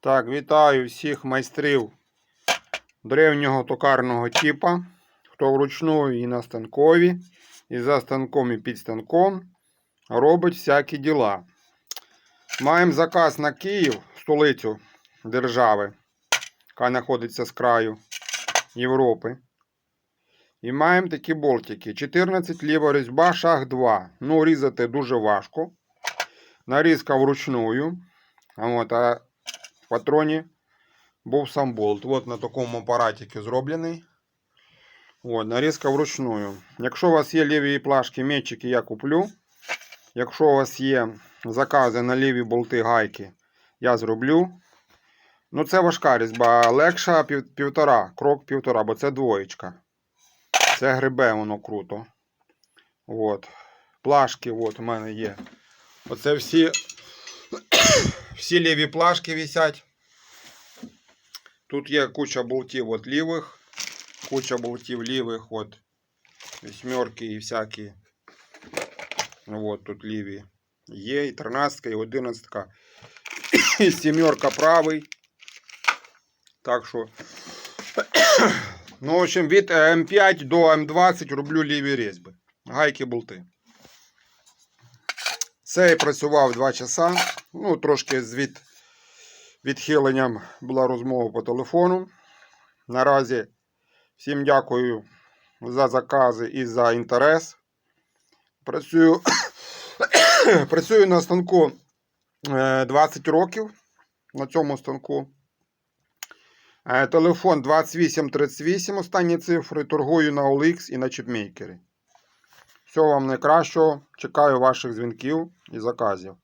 Так, вітаю всіх майстрів древнього токарного типа, хто вручну і на станкові, і за станком, і під станком робить всякі діла. Маємо заказ на Київ, столицю держави, яка знаходиться з краю Європи. І маємо такі болтики. 14 ліва різьба, шаг 2. Ну, різати дуже важко. Нарізка вручную. От, а патроні був сам болт. От на такому апаратику зроблений. От, нарізка вручную. Якщо у вас є ліві плашки, метчики, я куплю. Якщо у вас є закази на ліві болти гайки, я зроблю. Ну, це важка різьба, легша пів, півтора, крок півтора, бо це двоєчка. Це грибе воно круто. От. Плашки от у мене є. Оце всі, всі ліві плашки висять. Тут є куча болтів от лівих, куча болтів лівих, от вісьмерки і всякі. От тут ліві є, і 13, і 11, і сімерка правий. Так що, ну, в общем, від е, М5 до М20 роблю ліві різьби. Гайки болти. Це я працював 2 часа. Ну, трошки з від, відхиленням була розмова по телефону. Наразі всім дякую за закази і за інтерес. Працюю, працюю на станку е, 20 років. На цьому станку. Е, Телефон 2838, останні цифри. Торгую на OLX і на чіпмейкері. Всього вам найкращого. Чекаю ваших дзвінків і заказів.